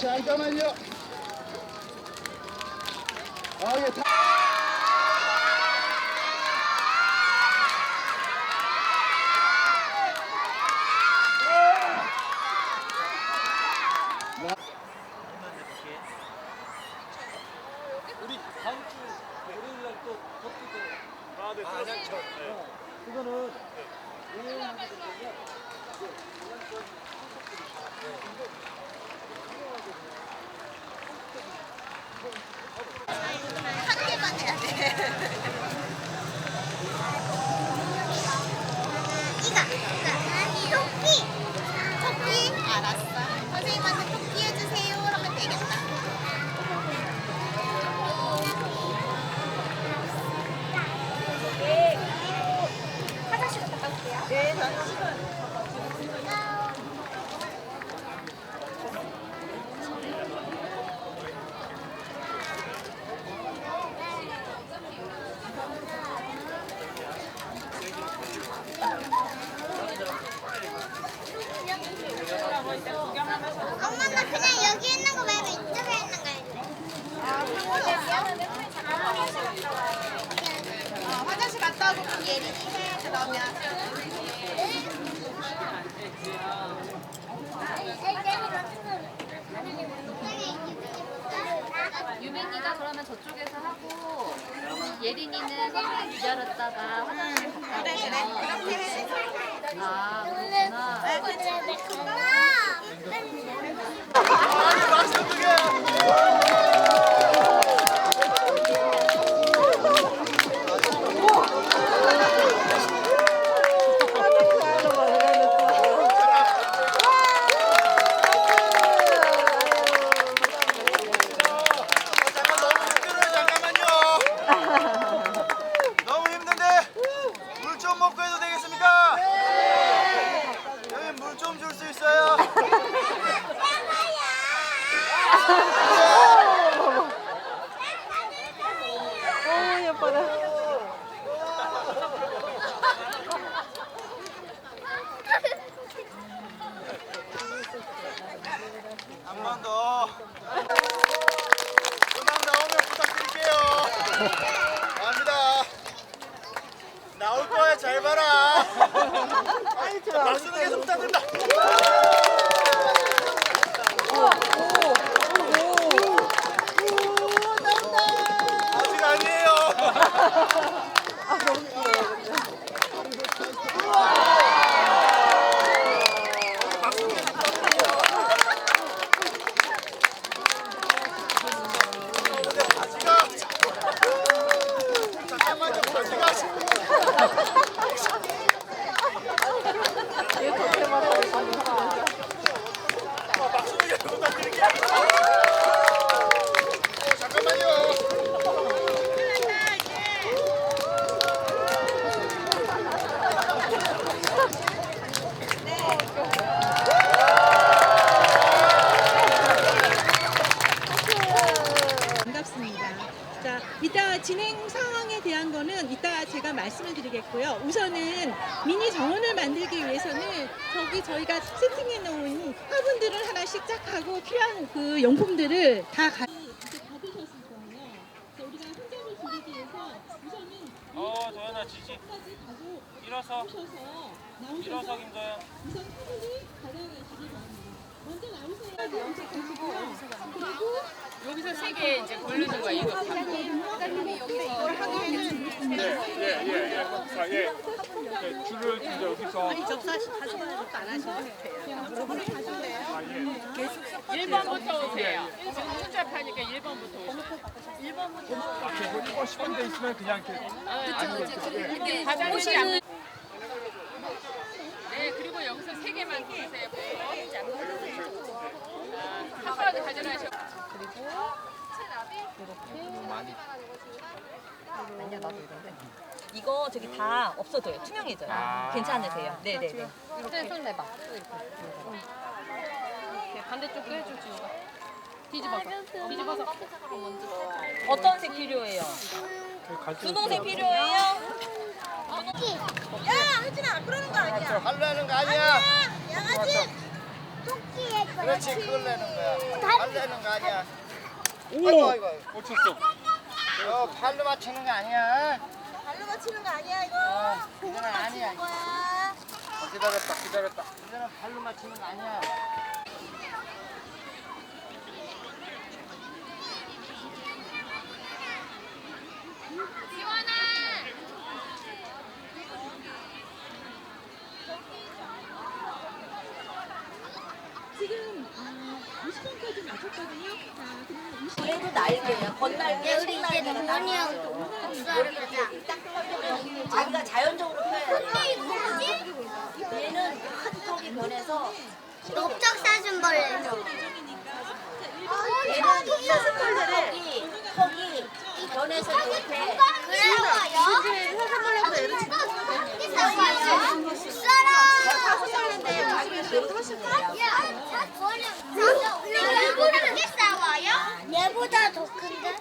예, 잠깐만요. 아, 예, 다... 우리 다음 주 월요일 날또 버티고 아, 네, 안양천. 네. 그거는 왜 하게 되냐면 한 개만 해야 돼. 이거, 이거. 토끼. 토끼. 알았어. 선생님한테 토끼 해주세요. 하면 되겠다. 화장실 갔다 올게요. 네, 엄마 나 그냥 여기 있는 거 말고 이쪽에 있는 거 할래. 아, 어, 화장실 갔다 오고 그럼 예린이 해 그러면. 유빈이가 그러면 저쪽에서 하고 예린이는 선생님 기다렸다가 화장실 갔다 오면. 아 그렇구나 잠깐 그 용품들을 다 가. 이제 어, 도연아 지지. 여기까지 가고 일어서. 오셔서 일어서 나오셔서 김도연. 우선 화분을 가져가시기 바랍니다. 먼저 나오세요. 먼저 가시고요. 그리고 여기서 세 개 이제 고르는 거야 이거 네, 줄을 이제 여기서 1번부터 오세요 지금 혼잡하니까 1번부터 오세요 이거 10번 돼 있으면 그냥 이렇게 근데 과장님이 안 네, 그리고 여기서 세 개만 드세요. 아, 한 번도 가져가셔. 이거 저기 다 없어져요. 투명해져요. 아. 괜찮으세요? 네네네. 손 내봐 네, 반대쪽도 해줘, 지우가. 뒤집어서. 뒤집어서. 어떤 색 필요해요? 분홍색 필요해요? 야, 혜진아, 그러는 거 아니야. 할로 하는 거 아니야. 양아지. 토끼의 거야. 그렇지, 그걸 내는 거야. 다- 발 내는 거 아니야. 오! 아이고, 아이고. 못 쳤어. 어, 발로 맞추는 거 아니야. 발로 맞추는 거 아니야 이거. 어, 이거는 아니야. 거야. 어, 기다렸다, 기다렸다. 이거는 발로 맞추는 거 아니야. 어, 20분까지 맞췄거든요. 자, 그러면 20분. 그래도 날개야. 건날개, 우리 이제 동원이하고. 자기가 자연적으로 표현해. 근데 이거 뭐지? 얘는 큰 턱이 변해서 넓적 사슴벌레. 얘는 사슴벌레를 턱이 변해서 이렇게 그래요? 사슴벌레보다 얘를 진짜 싸워요. 사슴 벌레인데 자기가 그래도 훨씬 커요. 얘보다 크게 싸워요? 얘보다 더 큰데?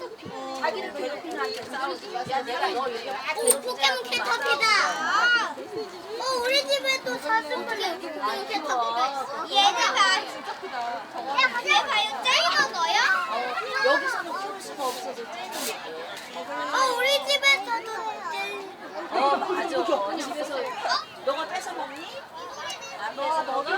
자기를 괴롭히는 한테 싸우지. 야, 내가 너 여기 오, 포켓몬 캐터피다. 어, 우리 집에도 사슴벌레 포켓몬 캐터피가 있어. 얘가 봐. 야, 얘 봐요. 젤리 먹어요? 여기서는 키울 수가 없어서 째는 거예요. 어, 우리 집에서도 젤리. 어, 맞아. 집에서 너가 뺏어 먹니? 안 뺏어 먹어?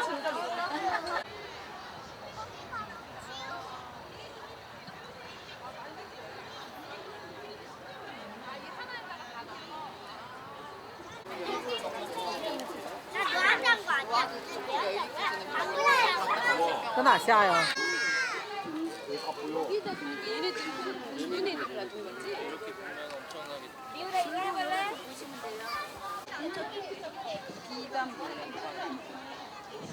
나 노란색 거 아니야? 방울이야. 그건 아시아요. 미우라 이거 해볼래? 아니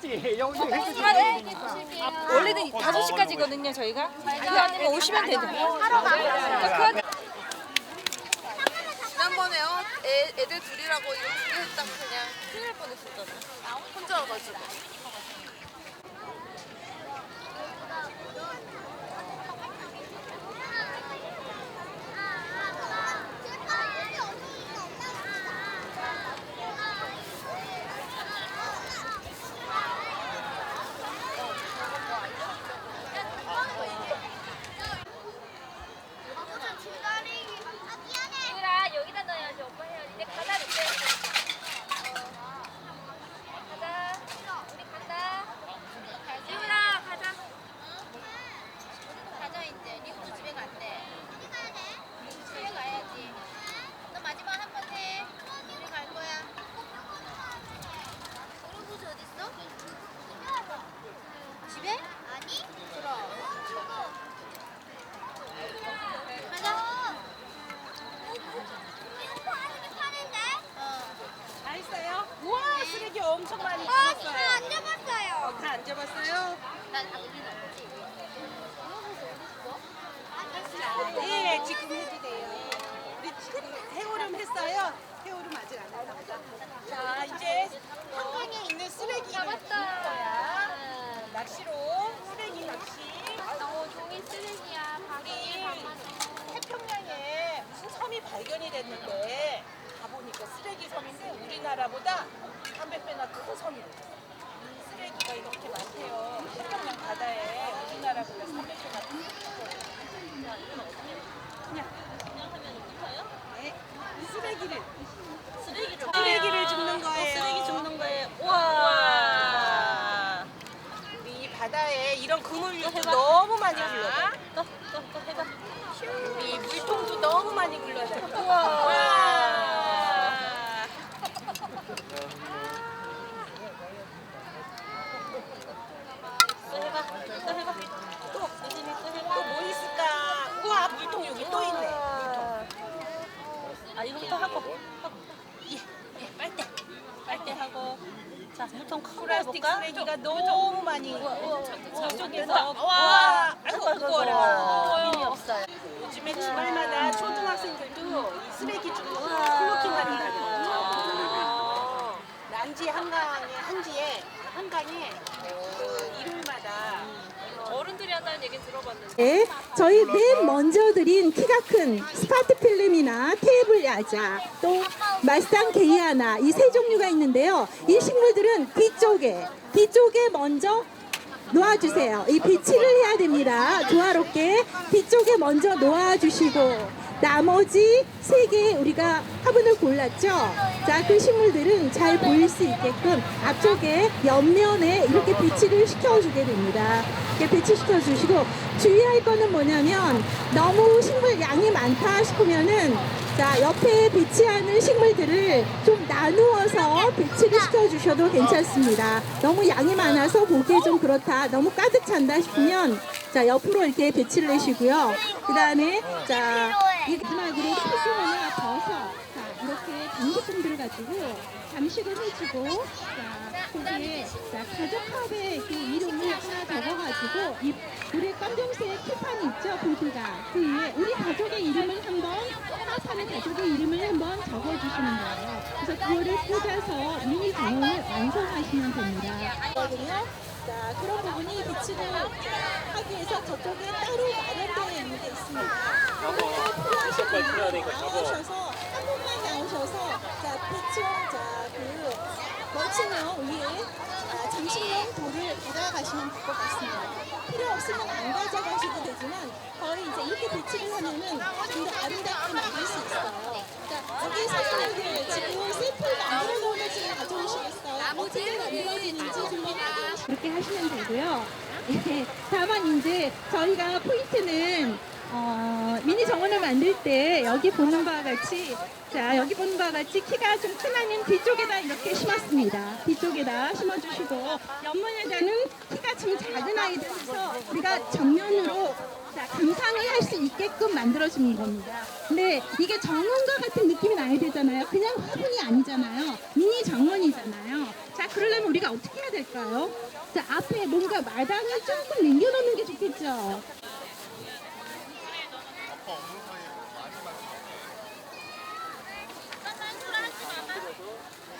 가니까. 있을지. 여기 원래는 5시까지거든요, 저희가. 그 안에 오시면 되죠. 지난번에 어, 애, 애들 둘이라고 이거 두개 했다고 그냥 큰일 날 뻔했었잖아. 혼자 와가지고. 네, 저희 맨 먼저 드린 키가 큰 스파트 필름이나 테이블 야자, 또 말상 게이아나 이 세 종류가 있는데요. 이 식물들은 뒤쪽에 뒤쪽에 먼저 놓아주세요. 이 배치를 해야 됩니다. 조화롭게 뒤쪽에 먼저 놓아주시고 나머지 세 개 우리가 화분을 골랐죠. 자, 그 식물들은 잘 보일 수 있게끔 앞쪽에 옆면에 이렇게 배치를 시켜주게 됩니다. 이렇게 배치시켜 주시고 주의할 거는 뭐냐면 너무 식물 양이 많다 싶으면은 자 옆에 배치하는 식물들을 좀 나누어서 배치를 시켜 주셔도 괜찮습니다. 너무 양이 많아서 보기에 좀 그렇다. 너무 가득 찬다 싶으면 자 옆으로 이렇게 배치를 내시고요. 그 다음에 자이 마지막으로 소주나 버섯 자 이렇게 장식품들을 가지고 장식을 해주고 자 거기에 자 가족합의 그 이름을 하나 적어가지고 이 우리 검정색 칠판이 있죠 보드가 그 위에 우리 가족의 이름을 한번 하나 사는 가족의 이름을 한번 적어주시는 거예요. 그래서 그거를 꽂아서 미니 정원을 완성하시면 됩니다. 거든요. 자 그런 부분이 배치를 하기 위해서 저쪽에 따로 마련되어 있는 게 있습니다. 필요하신 분들은 나오셔서 한 분만 나오셔서 자 배치원 자그 멀칭형 위에 아, 장식용 돌을 받아가시면 될 것 같습니다. 필요 없으면 안 가져가셔도 되지만 거의 이제 이렇게 배치를 하면은 좀 더 아름답게 만들 수 있어요. 자 여기 선생님들 지금 샘플 만들어 거 지금 가져오시겠어요? 어떻게 만들어지는지 좀 이렇게 하시면 되고요. 예, 다만 이제 저희가 포인트는 어, 미니 정원을 만들 때 여기 보는 바와 같이 자 여기 보는 바와 같이 키가 좀 큰 아이는 뒤쪽에다 이렇게 심었습니다. 뒤쪽에다 심어주시고 옆면에다는 키가 좀 작은 아이들 해서 우리가 정면으로 자, 감상을 할 수 있게끔 만들어주는 겁니다. 근데 이게 정원과 같은 느낌이 나야 되잖아요. 그냥 화분이 아니잖아요. 미니 정원이잖아요. 자, 그러려면 우리가 어떻게 해야 될까요? 자, 앞에 뭔가 마당을 조금 남겨놓는 게 좋겠죠.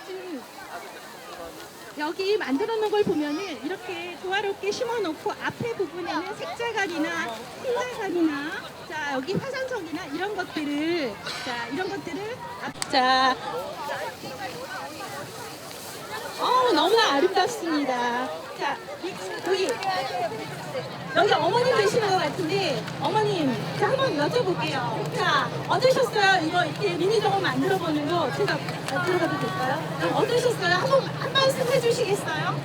음, 여기 만들어 놓은 걸 보면은 이렇게 조화롭게 심어 놓고 앞에 부분에는 색자갈이나 흰자갈이나 자 여기 화산석이나 이런 것들을 자 이런 것들을 앞- 자. 어우 너무나 아름답습니다. 자 여기 여기 어머님 계시는 것 같은데 어머님 자 한번 여쭤볼게요. 자 어떠셨어요? 이거 이렇게 미니 정원 만들어 보는 거 제가 들어가도 될까요? 어떠셨어요? 한번 한 말씀 해주시겠어요?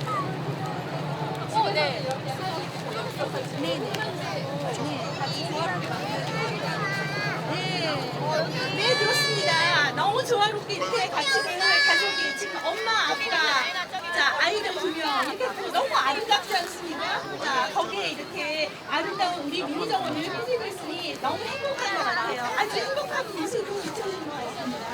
어, 네. 네. 네, 그렇습니다. 너무 조화롭게 이렇게 같이 되는 가족이 지금 엄마, 아빠, 자, 아이들 두 명. 이렇게 너무 아름답지 않습니까? 자, 거기에 이렇게 아름다운 우리 미니 정원을 꾸미고 있으니 너무 행복한 것 같아요. 아주 행복한 모습으로 비춰지는 것 같습니다.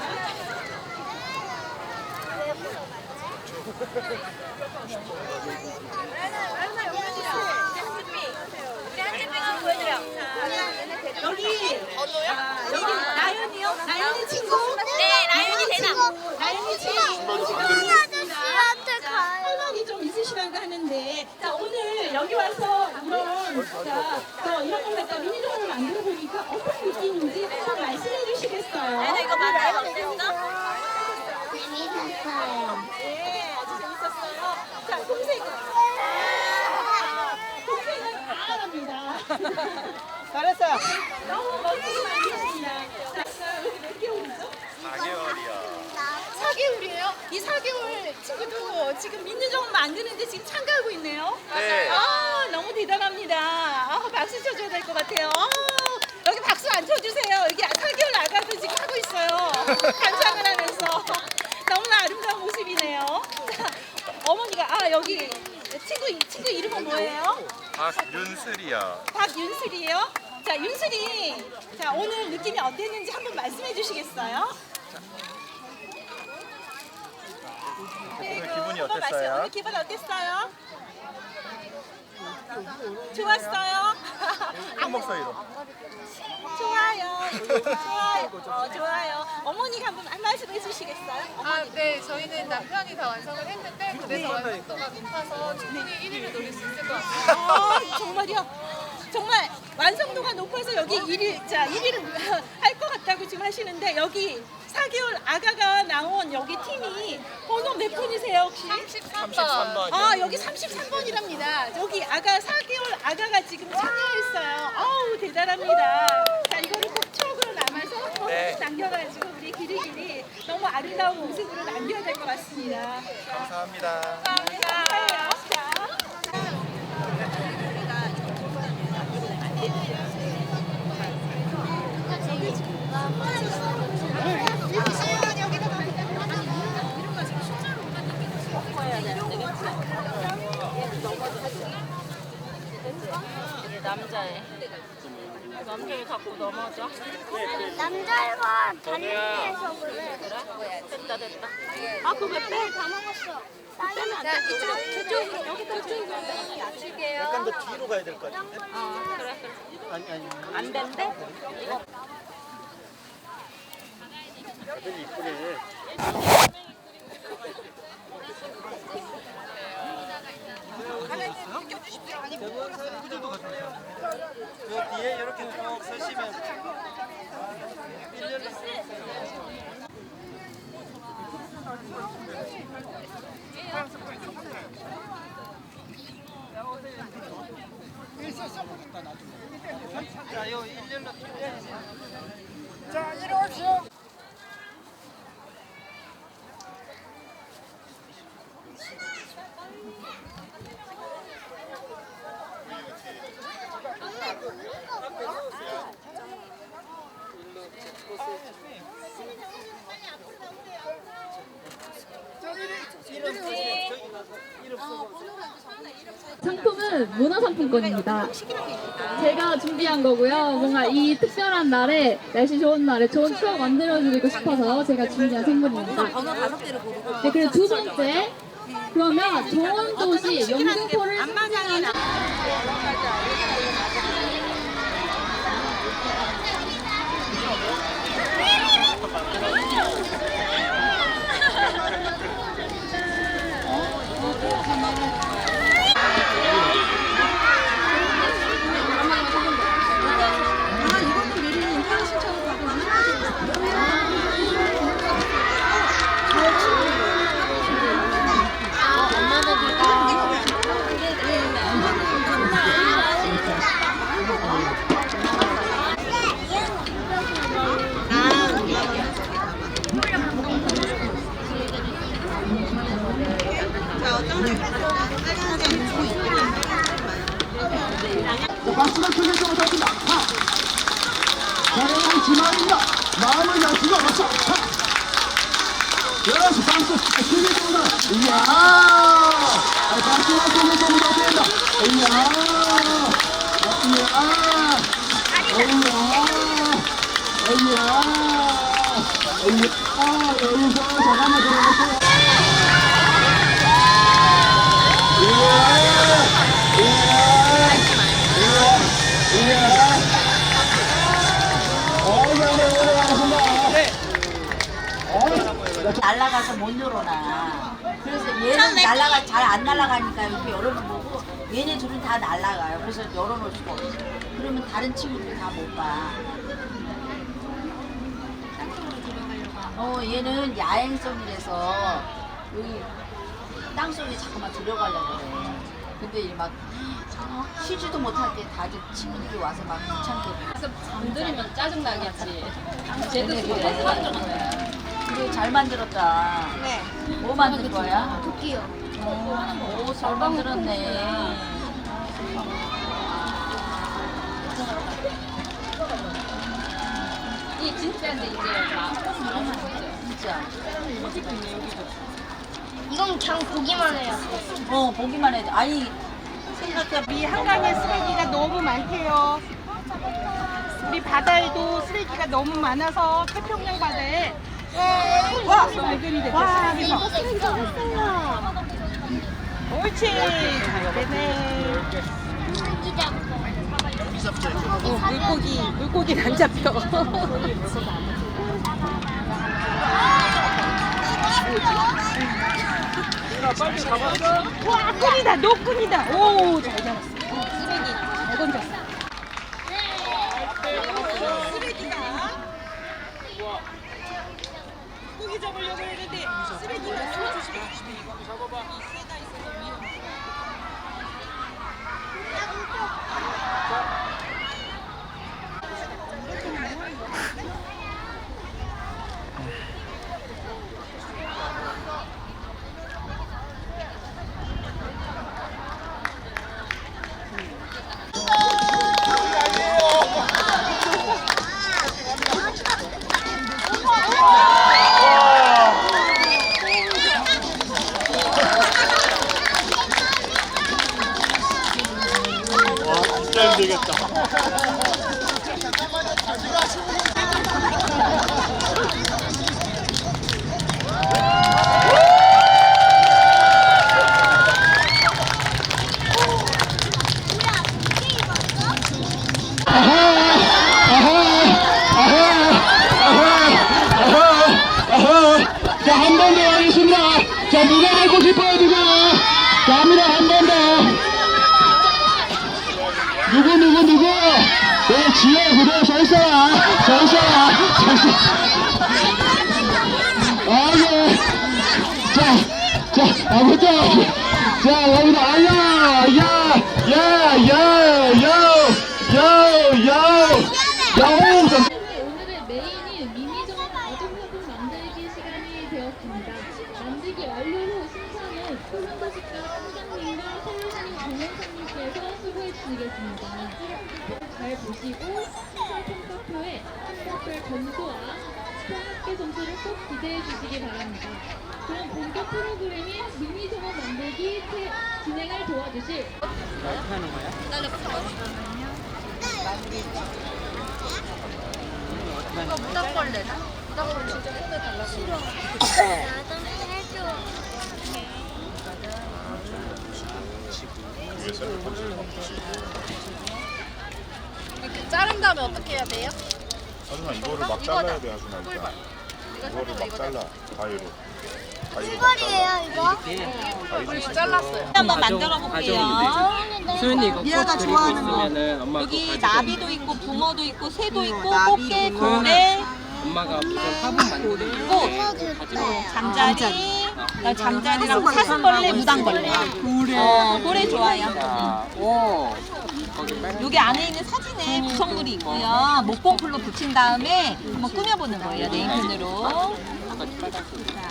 여기, 아, 여기 나연이요? 나연이 친구? 네, 라윤이 되나? 나연이 친구한테 가요. 할머니 좀 있으시다고 하는데 자 오늘 여기 와서 이런 자, 저 이런 걸 갖다 미니정을 만들어 보니까 어떤 느낌인지 한번 말씀해 주시겠어요? 이거 맞아요? 어땠어? 재밌었어요. 네, 아주 재밌었어요. 자, 동생은 동생은 알아갑니다. 잘했어요. 너무 멋지게 만드십니다. 자, 여기 몇 개월이죠? 4개월이야. 4개월이에요? 이 4개월 친구도 지금 민주정원 만드는데 지금 참가하고 있네요. 네. 아, 너무 대단합니다. 아, 박수 쳐줘야 될 것 같아요. 아, 여기 박수 안 쳐주세요. 여기 4개월 아가도 지금 하고 있어요. 감상을 하면서. 너무나 아름다운 모습이네요. 자, 어머니가, 아, 여기 친구, 친구 이름은 뭐예요? 박윤슬이요. 박윤슬이에요. 자, 윤슬이. 자, 오늘 느낌이 어땠는지 한번 말씀해 주시겠어요? 오늘 기분이 어땠어요? 오늘 기분 어땠어요? 좋았어요? 큰 목소리로. 좋아요. 좋아요. 어, 좋아요. 어머니가 한번 한 말씀 해주시겠어요? 아, 네. 저희는 남편이 다 완성을 했는데 그래서 완성도가 높아서 충분히 1위를 노릴 수 있을 것 같아요. 아, 정말요? 정말 완성도가 높아서 여기 1위, 자, 1위를 할 것 같다고 지금 하시는데 여기 4개월 아가가 나온 여기 팀이 번호 몇 분이세요 혹시? 33번. 아 여기 33번이랍니다. 여기 아가 4개월 아가가 지금 참여했어요. 아우 대단합니다. 자 이거를 꼭 추억으로 남아서 네. 남겨가지고 우리 길이길이 너무 아름다운 모습으로 남겨야 될 것 같습니다. 감사합니다. 자. 남자애. 남 자꾸 넘어져. 남자애가 달리기해서 그래. 됐다 됐다. 아, 그거 빼. 다 먹었어. 빼면 안 돼. 이쪽, 저쪽으로, 여기다 저쪽으로 낮출게요. 약간 더 뒤로 가야 될 것 같은데. 어 그래 그래. 아니 아니. 안 된대? 다들 이쁘네. 저 뒤에 이렇게 쭉 서시면. 자, 요 일렬로 자, 이리 오십시오. 상품은 문화상품권입니다. 제가 준비한 거고요. 뭔가 이 특별한 날에 날씨 좋은 날에 좋은 추억 만들어드리고 싶어서 제가 준비한 선물입니다. 네, 그리고 두 번째 그러면 좋은 도시 영등포를 상징하는 박수가 크게 좀 부탁드립니다. 하! 자영한 지만입니다. 마음을 여시고 박수! 하! 여러분 박수 크게 좀 부탁 이야! 아, 박수가 크게 좀 부탁드립니다. 이야! 이야! 여기서 잠깐만 들어가세요. 날라가서 못 열어놔. 그래서 얘는 날라가 잘 안 날라가니까 이렇게 열어놓고 얘네 둘은 다 날라가요. 그래서 열어놓을 수가 없어. 그러면 다른 친구들 다 못 봐. 어 얘는 야행성이라서 여기 땅속에 자꾸만 들어가려고 그래. 근데 이막 쉬지도 못할 때 다들 친구들이 와서 막 귀찮게 잠들이면 짜증 나겠지. 쟤도 그래 잘 만들었다. 네. 뭐 만들 거야? 토끼요. 오, 잘 만들었네. 이 진짜인데 이제 막 진짜. 이건 그냥 보기만 해요. 어, 보기만 해도. 아니, 생각해. 우리 한강에 쓰레기가 너무 많대요. 우리 바다에도 쓰레기가 너무 많아서 태평양 바다에 와 발견이 됐다. 쓰레기가. 쓰레기가 없어요. 네네. 어, 물고기 물고기는 안 잡혀. 와 끈이다 노끈이다. 오 잘 잡았어. 十月虎都上线下啊，上线啊，上线！哎呀，叫叫，俺们叫呀我呀的，哎呀呀呀呀呀！ 상품 카표에 한국별 점수와 수학계 점수를 꼭 기대해 주시기 바랍니다. 그럼 본격 프로그램인 미니 정원 만들기 체- 진행을 도와주실 이거 무당벌레나? 무당벌레 진짜 손에 달라고. 나좀 해줘. 이렇게 자른 다음에 어떻게 해야 돼요? 하준아 이거를 막 잘라야 돼 하준아 일단. 이거를 막 잘라 가위로. 가위로 막 잘라. 꿀벌이에요 이거? 가위로 잘랐어요. 한번 만들어 볼게요. 소연이 이거 꽃 그리고 있으면은 엄마 거 여기 가지고 나비도 있고 붕어도 있고 새도 있고 꽃게, 고래, 엄마가 무슨 화분 만드는 어, 잠자리, 그다음 잠자리랑 사슴벌레, 무당벌레. 어, 고래 좋아요. 자, 오. 여기 안에 있는 사진에 구성물이 있고요. 목공풀로 붙인 다음에 한번 꾸며보는 거예요. 네임펜으로.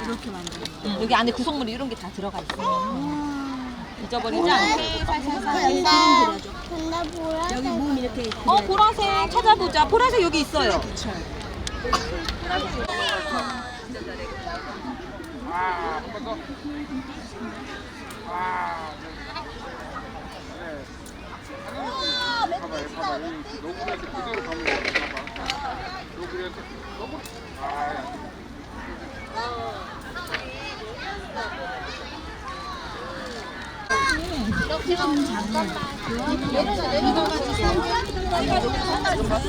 이렇게 만들어. 여기 안에 구성물이 이런 게 다 들어가 있어요. 잊어버리지 않게 살살살. 근데 보라. 여기 몸 이렇게. 어, 보라색 찾아보자. 보라색 여기 있어요. 봐봐, 얘 하면 돼. 봐봐. 너구리한테, 너구리.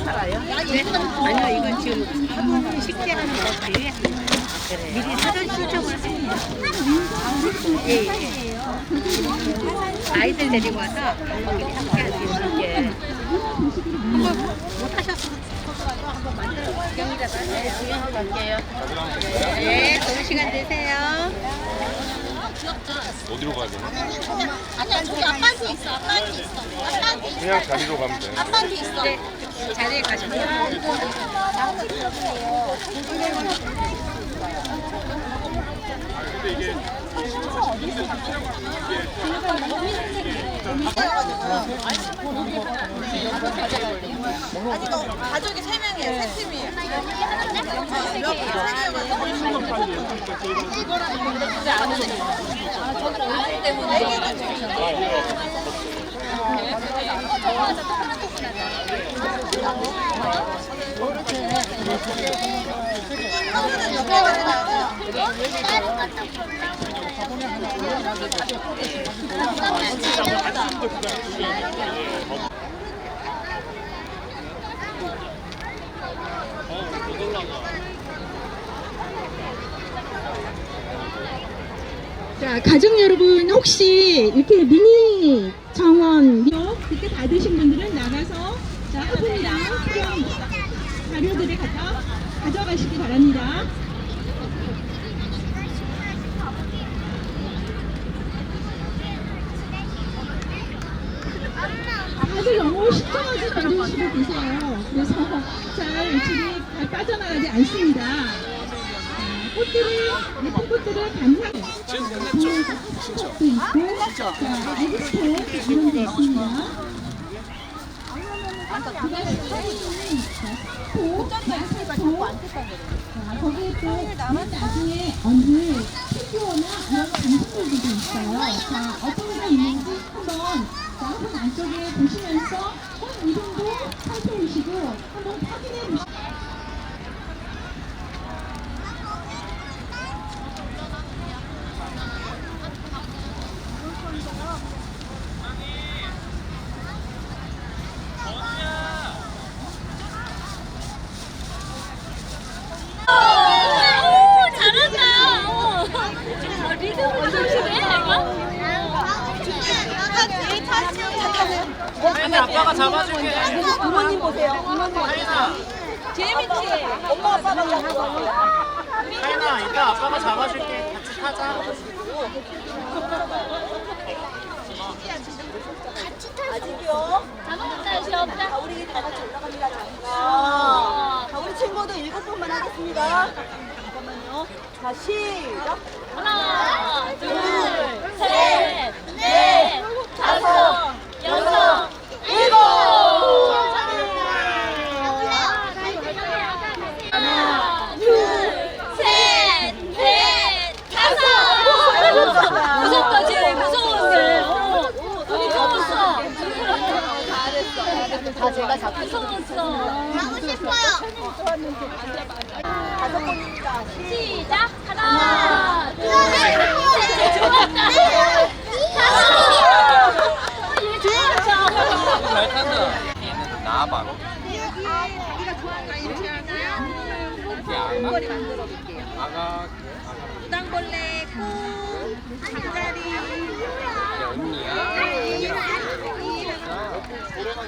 아, 야. 아니요, 이건 지금 한 번씩 식재하는 거지. 미리 사전 신청을 합니다. 예, 예. 아이들 데리고 와서 함께 할 수 있게. 한번 못 하셨으면 한번 만들어 구경이라도 하세요. 구경하고 갈게요. 네, 좋은 시간 되세요. 어디로 가야 되나? 아니야 저기 아빠한테 있어. 아빠한테 있어. 아빠한테 있어. 그냥 자리로 가면 돼. 아빠한테 있어. 네, 자리에 가시면 양치 필요해요. 아니 너 가족이 세 명이에요 세 팀이에요 자, 가족 여러분 혹시 이렇게 미니 정원 이렇게 받으신 분들은 나가서 자, 화분이랑 필요한 자료들을 갖다 가져가시기 바랍니다. 다들 너무 신중하게 만드시고 계세요. 그래서 잘 일출이 잘 빠져나가지 않습니다. 자, 꽃들을 예쁜 꽃들을 감상해. 지금 끝냈죠? 도 있고, 자, 아이스팩 이런 데 있습니다. 자, 거기에 또 나중에 얻는 피규어나 이런 장식들도 있어요. 자, 어떤 게 있는지 한번 자, 화분 안쪽에 보시면서 꽃 이름도 살펴보시고 한번 확인해 보시고 아니 아빠가 잡아줄게 부모님 보세요 부모님 재밌지? 엄마 아빠가 잡아줄게 하인아 이따 아빠가 잡아줄게 같이 타자 아직이요? 자, 우리 다 같이 올라갑니다. 자, 자, 우리 친구도 일곱 번만 하겠습니다. 잠깐만요. 자, 시작. 하나, 둘, 셋, 넷, 다섯, 여섯, 일곱. 하나, 둘, 셋, 넷, 다섯. 무섭다, 쟤 무서웠네. 어, 무서웠어. 잘했어. 다 제가 잡고 무서웠어. 하고 싶어요. 시작. 하나, 언니랑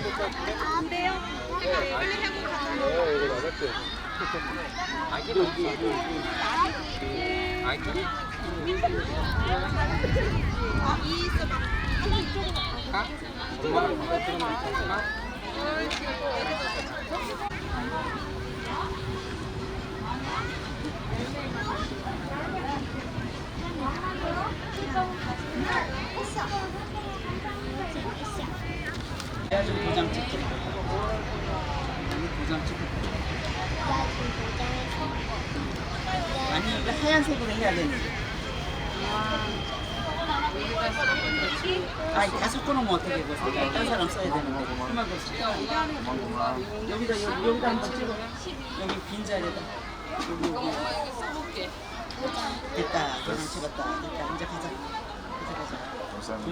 안 돼요? 어, 이거 나갔지? 아기도 있어 아기 가? 엄마랑 바꿔 들으면 괜찮아? 도장 찍기 도장 찍기 아니 이거 하얀색으로 해야 되는데 아니 다 섞어놓으면 어떻게 이거 색깔 딴 사람 써야 되는데. 그만 그 색깔 여기다 여기, 여기다 한번 찍어. 여기 빈 자리에다. 여기 여기 됐다. 도장 찍었다. 됐다. 이제 가자. 이제 가자